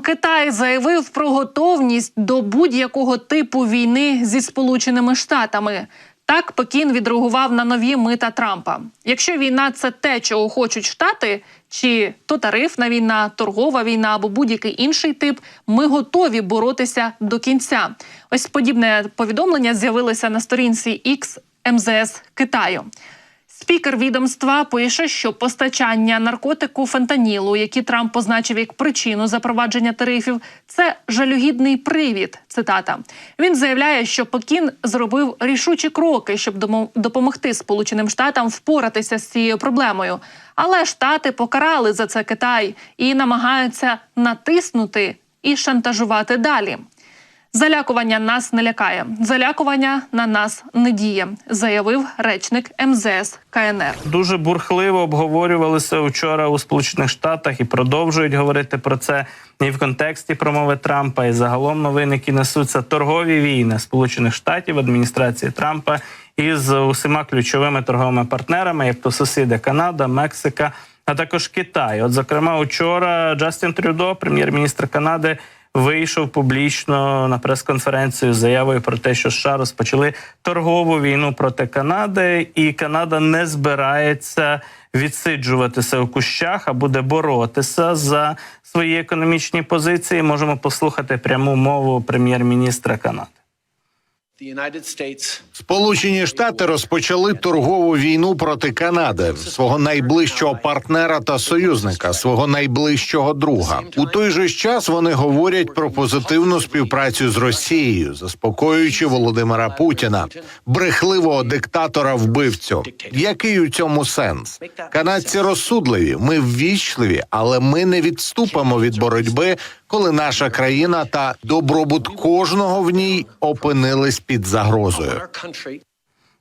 Китай заявив про готовність до будь-якого типу війни зі Сполученими Штатами. Так Пекін відреагував на нові мита Трампа. Якщо війна це те, чого хочуть штати, чи то тарифна війна, торгова війна або будь-який інший тип, ми готові боротися до кінця. Ось подібне повідомлення з'явилося на сторінці X МЗС Китаю. Спікер відомства пише, що постачання наркотику фентанілу, які Трамп позначив як причину запровадження тарифів, це жалюгідний привід. Цитата. Він заявляє, що Пекін зробив рішучі кроки, щоб допомогти Сполученим Штатам впоратися з цією проблемою. Але штати покарали за це Китай і намагаються натиснути і шантажувати далі. Залякування нас не лякає. Залякування на нас не діє, заявив речник МЗС КНР. дуже бурхливо обговорювалися вчора у Сполучених Штатах і продовжують говорити про це і в контексті промови Трампа, і загалом новини, які несуться торгові війни Сполучених Штатів адміністрації Трампа із усіма ключовими торговими партнерами, як то сусіди Канада, Мексика, а також Китай. От, зокрема, вчора Джастін Трюдо, прем'єр-міністр Канади. Вийшов публічно на прес-конференцію з заявою про те, що США розпочали торгову війну проти Канади, і Канада не збирається відсиджуватися у кущах, а буде боротися за свої економічні позиції. Можемо послухати пряму мову прем'єр-міністра Канади. Сполучені Штати розпочали торгову війну проти Канади, свого найближчого партнера та союзника, свого найближчого друга. У той же час вони говорять про позитивну співпрацю з Росією, заспокоюючи Володимира Путіна, брехливого диктатора вбивцю. Який у цьому сенс? Канадці розсудливі, ми ввічливі, але ми не відступимо від боротьби, коли наша країна та добробут кожного в ній опинились під загрозою.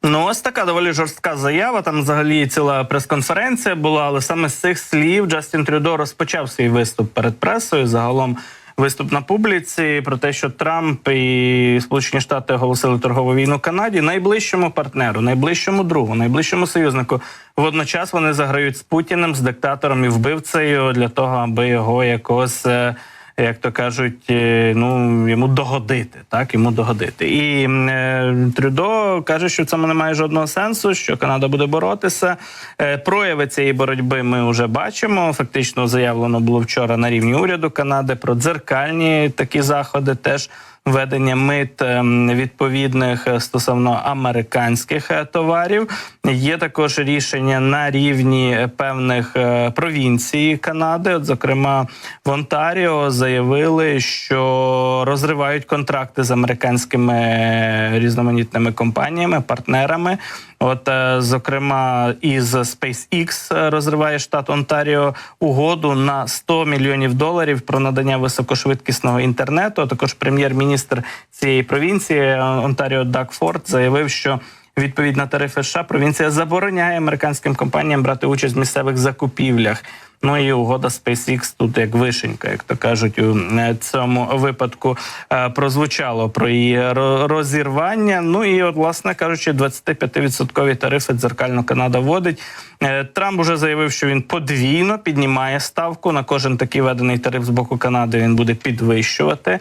Ну, ось така доволі жорстка заява. Там взагалі ціла прес-конференція була, але саме з цих слів Джастін Трюдо розпочав свій виступ перед пресою. Загалом виступ на публіці про те, що Трамп і Сполучені Штати оголосили торгову війну Канаді, найближчому партнеру, найближчому другу, найближчому союзнику. Водночас вони заграють з Путіним, з диктатором і вбивцею для того, аби його якось. Як то кажуть, е, ну йому догодити, так йому догодити. І е, Трюдо каже, що в цьому немає жодного сенсу, що Канада буде боротися. Е, прояви цієї боротьби ми вже бачимо. Фактично заявлено було вчора на рівні уряду Канади про дзеркальні такі заходи. Теж введення мит ем, відповідних е, стосовно американських е, товарів. Є також рішення на рівні е, певних провінцій Канади. От, зокрема, в Онтаріо заявили, що розривають контракти з американськими різноманітними компаніями, партнерами. От, е, зокрема, із SpaceX е, розриває штат Онтаріо угоду на 100 мільйонів доларів про надання високошвидкісного інтернету. Також прем'єр-міністр цієї провінції е, Онтаріо Дак Форд заявив, що відповідно тарифи США провінція забороняє американським компаніям брати участь в місцевих закупівлях. Ну і угода SpaceX тут як вишенька, як то кажуть, у е, цьому випадку е, прозвучало про її розірвання. Ну і от, власне кажучи, 25% тарифи дзеркально Канада вводить. Е, Трамп уже заявив, що він подвійно піднімає ставку на кожен такий введений тариф з боку Канади. Він буде підвищувати.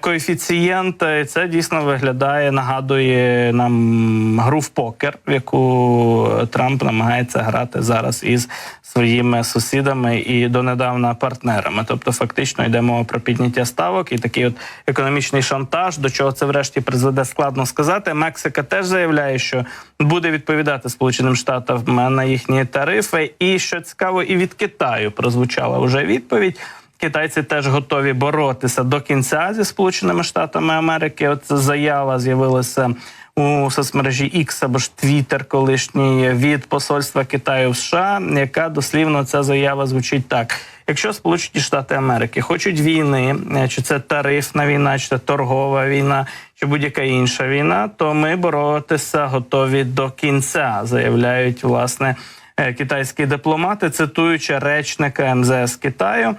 Коефіцієнт це дійсно виглядає, нагадує нам гру в покер, в яку Трамп намагається грати зараз із своїми сусідами і донедавна партнерами. Тобто, фактично йде мова про підняття ставок і такий от економічний шантаж. До чого це врешті призведе, складно сказати. Мексика теж заявляє, що буде відповідати Сполученим Штатам на їхні тарифи. І що цікаво, і від Китаю прозвучала вже відповідь. Китайці теж готові боротися до кінця зі Сполученими Штатами Америки. От заява з'явилася у соцмережі X або ж Twitter колишній від посольства Китаю в США, яка дослівно ця заява звучить так: якщо Сполучені Штати Америки хочуть війни, е, чи це тарифна війна, чи це торгова війна, чи будь-яка інша війна, то ми боротися готові до кінця, заявляють власне е, китайські дипломати, цитуючи речника МЗС Китаю.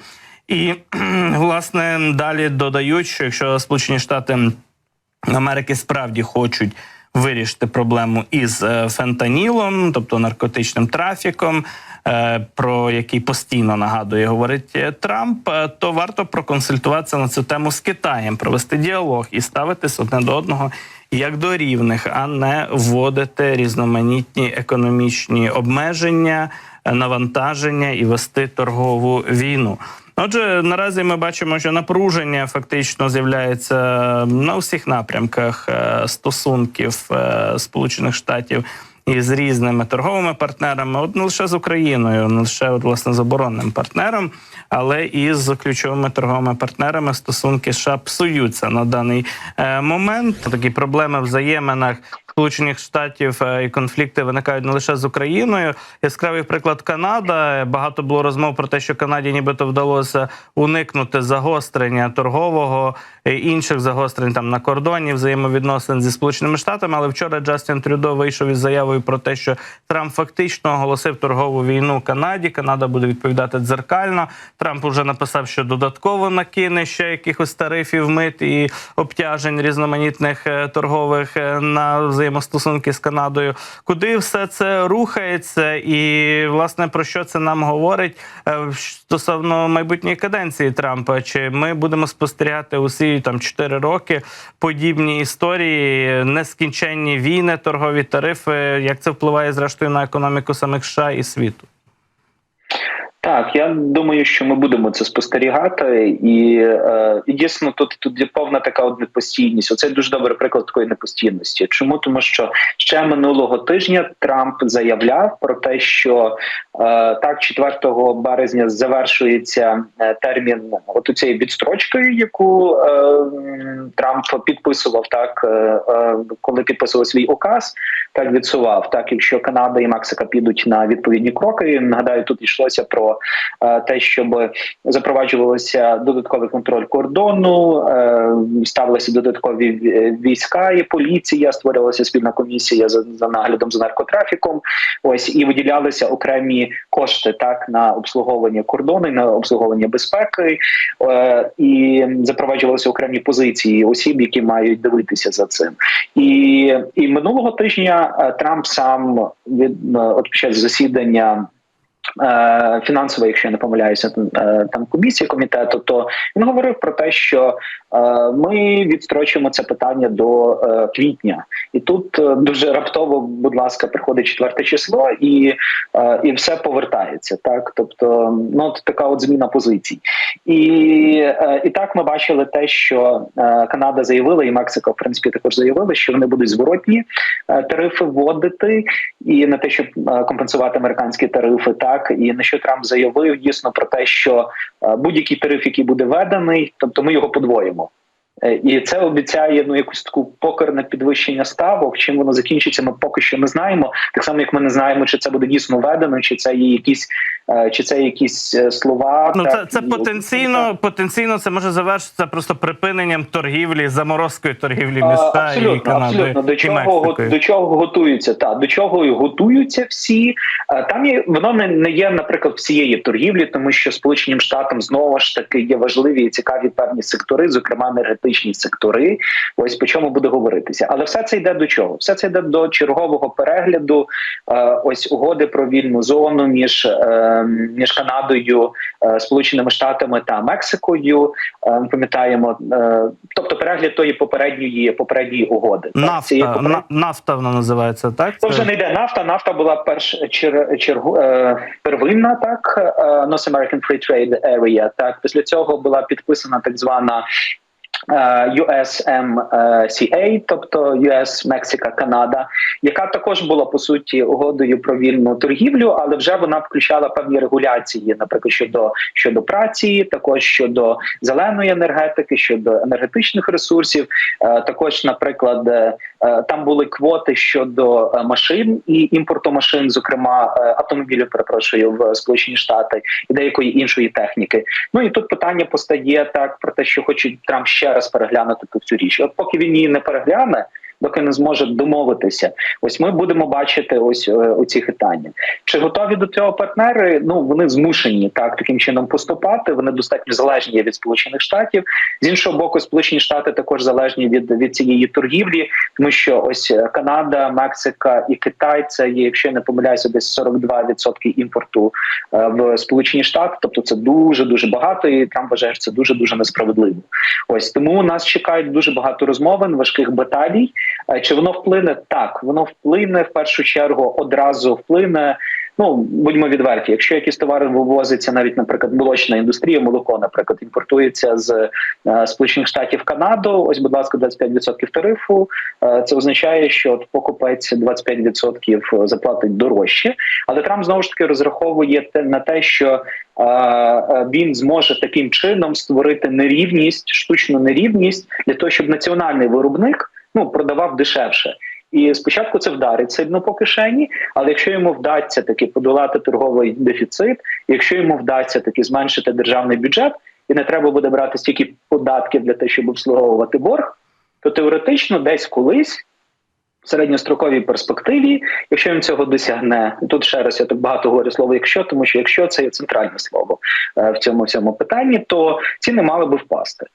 І власне далі додають, що якщо Сполучені Штати Америки справді хочуть вирішити проблему із е, фентанілом, тобто наркотичним трафіком, е, про який постійно нагадує, говорить е, Трамп, то варто проконсультуватися на цю тему з Китаєм, провести діалог і ставитись одне до одного як до рівних, а не вводити різноманітні економічні обмеження, навантаження і вести торгову війну. Отже, наразі ми бачимо, що напруження фактично з'являється на всіх напрямках е, стосунків е, Сполучених Штатів із різними торговими партнерами, от не лише з Україною, не лише от, власне з оборонним партнером, але і з ключовими торговими партнерами. Стосунки США псуються на даний е, момент. Такі проблеми в взаєминах Сполучених Штатів е, і конфлікти виникають не лише з Україною. Яскравий приклад Канада. Багато було розмов про те, що Канаді нібито вдалося уникнути загострення торгового і інших загострень там на кордоні взаємовідносин зі сполученими штатами. Але вчора Джастін Трюдо вийшов із заявою про те, що Трамп фактично оголосив торгову війну Канаді. Канада буде відповідати дзеркально. Трамп уже написав, що додатково накине ще якихось тарифів, мит і обтяжень різноманітних е, торгових е, на взаємостосунки з Канадою. Куди все це рухається, і власне про що це нам говорить е, стосовно майбутньої каденції Трампа? Чи ми будемо спостерігати усі там 4 роки подібні історії, нескінченні війни, торгові тарифи? Як це впливає зрештою на економіку самих США і світу? Так, я думаю, що ми будемо це спостерігати, і, е, і дійсно тут тут є повна така от непостійність. Оце дуже добрий приклад такої непостійності. Чому тому, що ще минулого тижня Трамп заявляв про те, що е, так, 4 березня завершується е, термін от цієї відстрочки, яку е, Трамп підписував, так е, е, коли підписував свій указ, так відсував. Так, якщо Канада і Мексика підуть на відповідні кроки, нагадаю, тут йшлося про е, те, щоб запроваджувалося додатковий контроль кордону, е, ставилися додаткові війська і поліція, створювалася спільна комісія за, за наглядом за наркотрафіком. Ось і виділялися окремі кошти так на обслуговування кордону, на обслуговування безпеки, е, і запроваджувалися окремі позиції осіб, які мають дивитися за цим. І, і минулого тижня е, Трамп сам від е, от під час засідання. Е, Фінансова, якщо я не помиляюся, е, там комісія комітету, то він говорив про те, що е, ми відстрочуємо це питання до е, квітня, і тут е, дуже раптово, будь ласка, приходить четверте число, і, е, і все повертається. Так, тобто, ну от така от зміна позицій, і, е, і так ми бачили те, що е, Канада заявила, і Мексика, в принципі, також заявили, що вони будуть зворотні е, тарифи вводити, і на те, щоб е, компенсувати американські тарифи, так і на що Трамп заявив дійсно про те, що е, будь-який тариф, який буде введений, тобто ми його подвоїмо. Е, І це обіцяє ну якусь таку покерне підвищення ставок. Чим воно закінчиться, ми поки що не знаємо. Так само, як ми не знаємо, чи це буде дійсно введено, чи це є якісь, чи це якісь е, слова. Ну, це, це і- потенційно, потенційно це може завершитися просто припиненням торгівлі, заморозкою торгівлі між А, США і абсолютно, абсолютно. До чого до чого готуються? Та до чого і готуються всі. Е, Там є воно не, не є, наприклад, всієї торгівлі, тому що Сполученим Штатам знову ж таки є важливі і цікаві певні сектори, зокрема енергетичні сектори. Ось по чому буде говоритися. Але все це йде до чого? Все це йде до чергового перегляду. е, Ось угоди про вільну зону між, е, між Канадою, е, Сполученими Штатами та Мексикою. Е, Ми пам'ятаємо, е, тобто перегляд тої попередньої попередньої угоди. Так, Нафта, поперед- на, нафта вона називається, так? це вже не йде нафта. Нафта була перш чер, чергу первинна, так North American Free Trade Area. Так після цього була підписана так звана. Е, USMCA, тобто US, Мексика, Канада, яка також була по суті угодою про вільну торгівлю, але вже вона включала певні регуляції, наприклад, щодо щодо праці, також щодо зеленої енергетики, щодо енергетичних ресурсів. Е, Також, наприклад, е, там були квоти щодо е, машин і імпорту машин, зокрема е, автомобілів, перепрошую, в Сполучені Штати і деякої іншої техніки. Ну і тут питання постає так про те, що хоче Трамп ще раз переглянути ту цю річ. От поки він її не перегляне, доки не зможе домовитися. Ось ми будемо бачити ось е, оці хитання. Чи готові до цього партнери? Ну вони змушені так таким чином поступати. Вони достатньо залежні від Сполучених Штатів. З іншого боку, Сполучені Штати також залежні від, від цієї торгівлі, тому що ось е, Канада, Мексика і Китай це є, якщо я не помиляюся, десь 42% імпорту е, в Сполучені Штати. Тобто це дуже дуже багато, і Трамп вважає, це дуже дуже несправедливо. Ось тому нас чекають дуже багато розмовин, важких баталій. Е, Чи воно вплине? Так, воно вплине в першу чергу, одразу вплине. Ну будьмо відверті, якщо якісь товари вивозиться, навіть, наприклад, молочна індустрія, молоко, наприклад, імпортується з е, Сполучених Штатів Канаду. Ось, будь ласка, 25% тарифу. Е, це означає, що от покупець 25% заплатить дорожче. Але Трамп знову ж таки розраховує те на те, що е, е, він зможе таким чином створити нерівність, штучну нерівність для того, щоб національний виробник ну продавав дешевше. І спочатку це вдарить сильно по кишені, але якщо йому вдасться таки подолати торговий дефіцит, якщо йому вдасться таки зменшити державний бюджет, і не треба буде брати стільки податків для того, щоб обслуговувати борг, то теоретично десь колись. В середньостроковій перспективі, якщо він цього досягне, тут ще раз я так багато говорю слово, якщо тому, що якщо це є центральне слово е, в цьому всьому питанні, то ціни мали би впасти.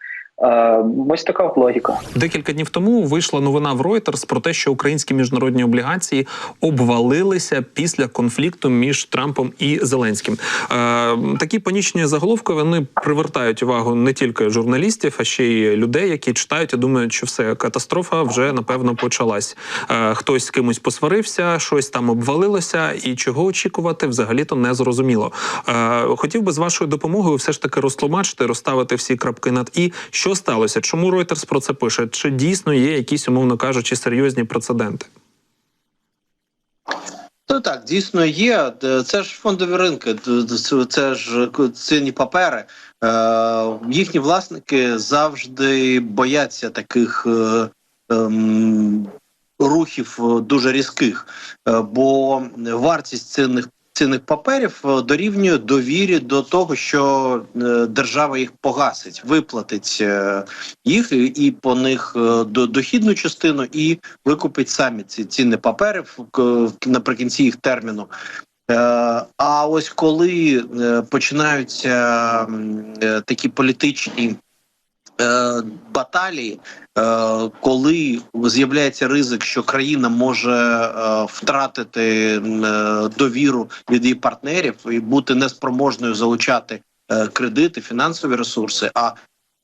Е, Ось така логіка. Декілька днів тому вийшла новина в Reuters про те, що українські міжнародні облігації обвалилися після конфлікту між Трампом і Зеленським. Е, такі панічні заголовки вони привертають увагу не тільки журналістів, а ще й людей, які читають і думають, що все катастрофа вже напевно почалась. Е, хтось з кимось посварився, щось там обвалилося, і чого очікувати взагалі-то не зрозуміло. Хотів би з вашою допомогою все ж таки розтлумачити, розставити всі крапки над і що сталося. Чому Reuters про це пише? Чи дійсно є якісь, умовно кажучи, серйозні прецеденти? Ну так, дійсно є. Це ж фондові ринки, це- ж цінні папери. Е, їхні власники завжди бояться таких е, ем, рухів дуже різких, е, бо вартість цінних цінних паперів е, дорівнює довірі до того, що е, держава їх погасить, виплатить е, їх і, по них до дохідну частину, і викупить самі ці цінні папери наприкінці їх терміну. А ось коли починаються такі політичні баталії, е, коли з'являється ризик, що країна може е, втратити е, довіру від її партнерів і бути неспроможною залучати е, кредити, фінансові ресурси. А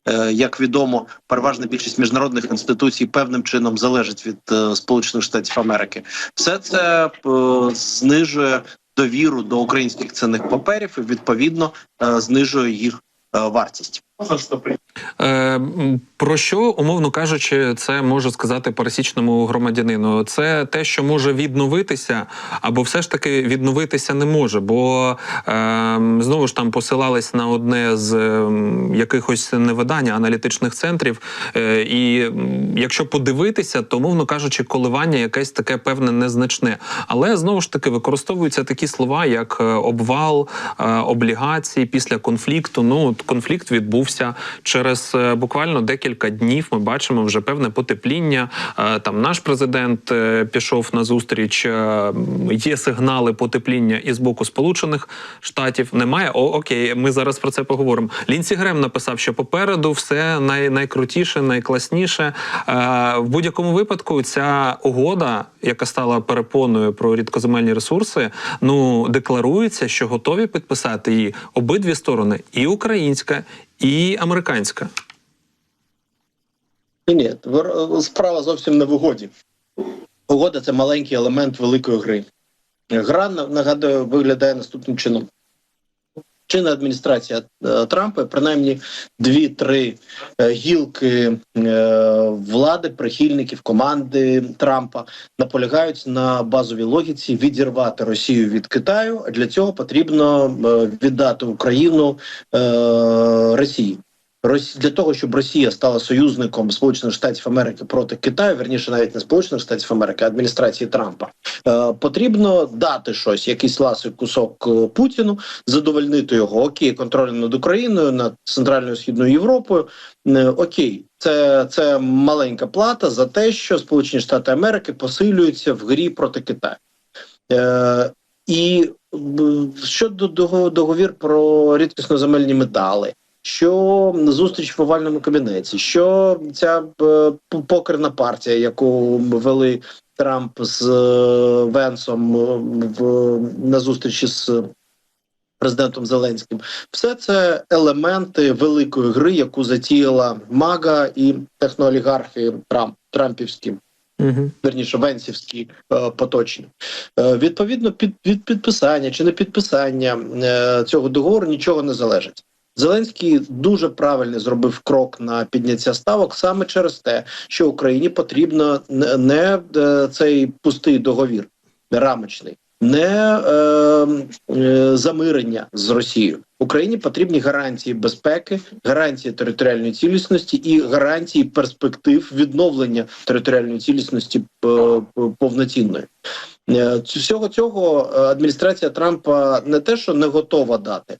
е, як відомо, переважна більшість міжнародних інституцій певним чином залежить від е, Сполучених Штатів Америки. Все це е, знижує довіру до українських цінних паперів і відповідно е, знижує їх е, вартість. Е, про що, умовно кажучи, це може сказати пересічному громадянину? Це те, що може відновитися, або все ж таки відновитися не може. Бо е, знову ж там посилались на одне з е, якихось не видання аналітичних центрів. Е, і якщо подивитися, то умовно кажучи, коливання якесь таке певне незначне. Але знову ж таки використовуються такі слова, як е, обвал, облігації після конфлікту. Ну конфлікт відбувся через е, буквально декілька днів. Ми бачимо вже певне потепління. Е, Там наш президент е, пішов на зустріч. Є сигнали потепління і з боку Сполучених Штатів. Немає. О, окей, ми зараз про це поговоримо. Лінсі Грем написав, що попереду все най, найкрутіше, найкласніше. В будь-якому випадку ця угода, яка стала перепоною про рідкоземельні ресурси, ну декларується, що готові підписати її обидві сторони, і українська, і американська. Ні, справа зовсім не в угоді. Угода це маленький елемент великої гри. Гра нагадую виглядає наступним чином. Чинна адміністрація е, Трампа, принаймні дві-три е, гілки е, влади, прихильників команди Трампа наполягають на базовій логіці відірвати Росію від Китаю. А Для цього потрібно віддати Україну Росії. Для того, щоб Росія стала союзником Сполучених Штатів Америки проти Китаю, верніше навіть не Сполучених Штатів Америки, а адміністрації Трампа, е, потрібно дати щось, якийсь ласий кусок е, Путіну, задовольнити його. Окей, контроль над Україною, над центральною східною Європою. Е, окей, це Це, маленька плата за те, що Сполучені Штати Америки посилюються в грі проти Китаю. І щодо договір про рідкісно-земельні метали, що зустріч в овальному кабінеті, що ця е, покерна партія, яку вели Трамп з е, Венсом е, в на зустрічі з президентом Зеленським, все це елементи великої гри, яку затіяла Мага і техноолігархи Трамп Трампівські Угу. верніше венсівські е, поточні. Е, відповідно, під, від підписання чи не підписання е, цього договору нічого не залежить. Зеленський дуже правильно зробив крок на підняття ставок саме через те, що Україні потрібно не, е, цей пустий договір, рамочний, не е, е, замирення з Росією. Україні потрібні гарантії безпеки, гарантії територіальної цілісності і гарантії перспектив відновлення територіальної цілісності е, повноцінної. Е, Всього цього адміністрація Трампа не те, що не готова дати,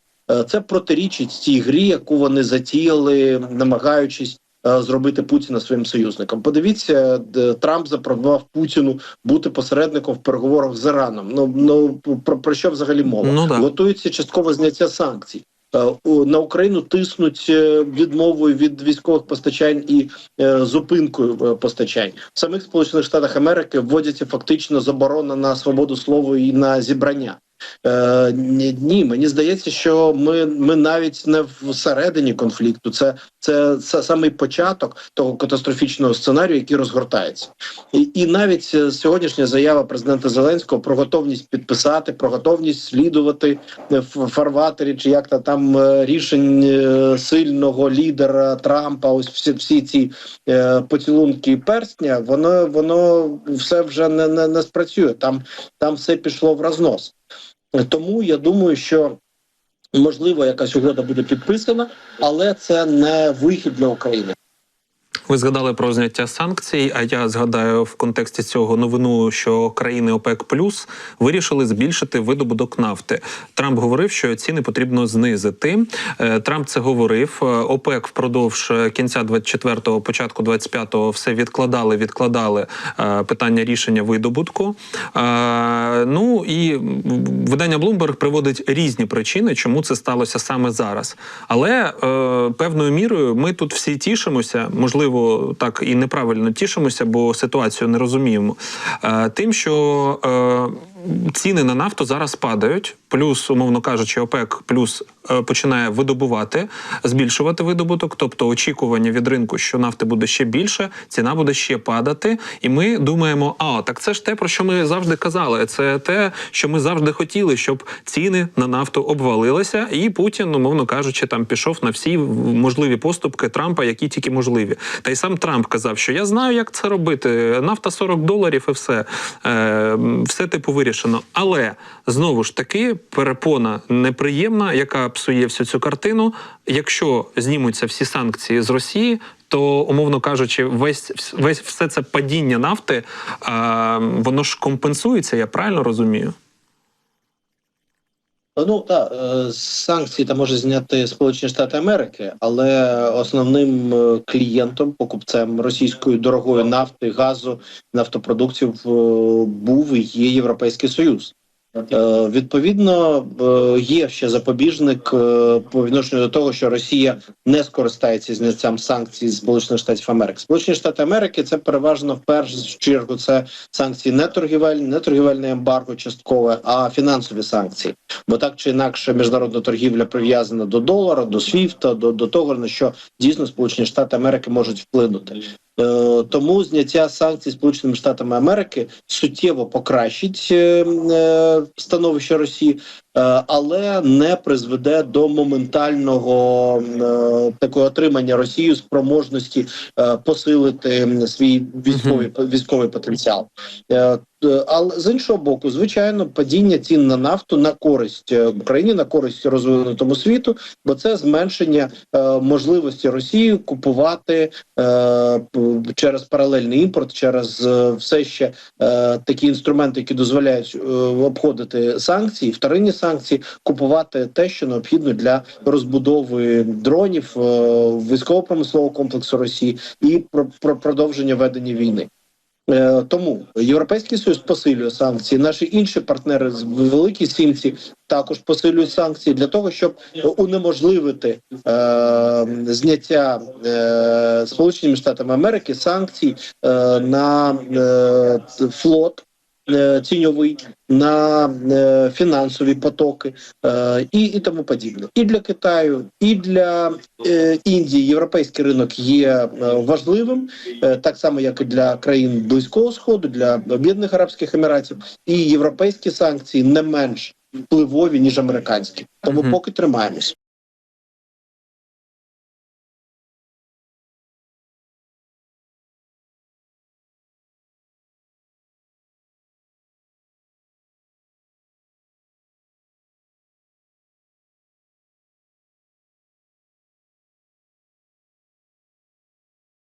це протирічить цій грі, яку вони затіяли, намагаючись е, зробити Путіна своїм союзником. Подивіться, Трамп запропонував Путіну бути посередником в переговорах з Іраном. Ну ну про, про що взагалі мова? Ну, да. Готується часткове зняття санкцій. Е, На Україну тиснуть е, відмовою від військових постачань і е, зупинкою е, постачань в самих Сполучених Штатах Америки вводяться фактично заборона на свободу слова і на зібрання. Е, ні, ні, мені здається, що ми, ми навіть не всередині конфлікту. Це, це, це самий початок того катастрофічного сценарію, який розгортається. І, і навіть е, сьогоднішня заява президента Зеленського про готовність підписати, про готовність слідувати е, в фарватері, чи як то там е, рішень е, сильного лідера Трампа, ось всі, всі ці е, поцілунки перстня, воно воно все вже не, не, не спрацює. Там, там все пішло в рознос. Тому я думаю, що можливо якась угода буде підписана, але це не вихід для України. Ви згадали про зняття санкцій. А я згадаю в контексті цього новину, що країни ОПЕК Плюс вирішили збільшити видобуток нафти. Трамп говорив, що ціни потрібно знизити. Е, Трамп це говорив. Е, ОПЕК впродовж е, кінця 24-го, початку 25-го все відкладали, відкладали питання рішення видобутку. Ну і видання Bloomberg приводить різні причини, чому це сталося саме зараз. Але певною мірою ми тут всі тішимося, можливо, так і неправильно тішимося, бо ситуацію не розуміємо. Е, тим, що е, ціни на нафту зараз падають, плюс, умовно кажучи, ОПЕК плюс е, починає видобувати, збільшувати видобуток, тобто очікування від ринку, що нафти буде ще більше, ціна буде ще падати. І ми думаємо, а так це ж те, про що ми завжди казали. Це те, що ми завжди хотіли, щоб ціни на нафту обвалилися, і Путін, умовно кажучи, там пішов на всі можливі поступки Трампа, які тільки можливі. Та й сам Трамп казав, що я знаю, як це робити. Нафта 40 доларів і все. Е, все типу вирішено. Але знову ж таки перепона неприємна, яка псує всю цю картину. Якщо знімуться всі санкції з Росії. То, умовно кажучи, весь весь все це падіння нафти, а, воно ж компенсується, я правильно розумію? Ну так, е, санкції там може зняти Сполучені Штати Америки, але основним е, клієнтом, покупцем російської дорогої нафти, газу, нафтопродуктів е, був і є Європейський Союз. Е, Відповідно, е, є ще запобіжник е, по відношенню до того, що Росія не скористається зняттям санкцій Сполучених Штатів Америки. Сполучені Штати Америки це переважно в першу чергу це санкції не торгівельні, не торгівельне ембарго часткове, а фінансові санкції. Бо так чи інакше міжнародна торгівля прив'язана до долара, до свіфта, до, до того на що дійсно Сполучені Штати Америки можуть вплинути. Е, Тому зняття санкцій Сполученими Штатами Америки суттєво покращить е, е, становище Росії, але не призведе до моментального е, такого отримання Росією спроможності е, посилити свій військовий військовий потенціал. Е, Е, Але з іншого боку, звичайно, падіння цін на нафту на користь е, Україні, на користь розвинутому світу, бо це зменшення е, можливості Росії купувати е, через паралельний імпорт, через е, все ще е, такі інструменти, які дозволяють е, обходити санкції, вторинні санкції, купувати те, що необхідно для розбудови дронів е, військово-промислового комплексу Росії і про, про продовження ведення війни. Е, Тому Європейський Союз посилює санкції. Наші інші партнери з великій сімці також посилюють санкції для того, щоб унеможливити е, зняття е, Сполученими Штатами Америки санкцій е, на е, флот. Е, Тіньовий на е, фінансові потоки е, і, і тому подібне, і для Китаю, і для е, Індії європейський ринок є е, важливим, е, так само як і для країн Близького Сходу, для Об'єднаних Арабських Еміратів, і європейські санкції не менш впливові ніж американські. Тому поки тримаємось.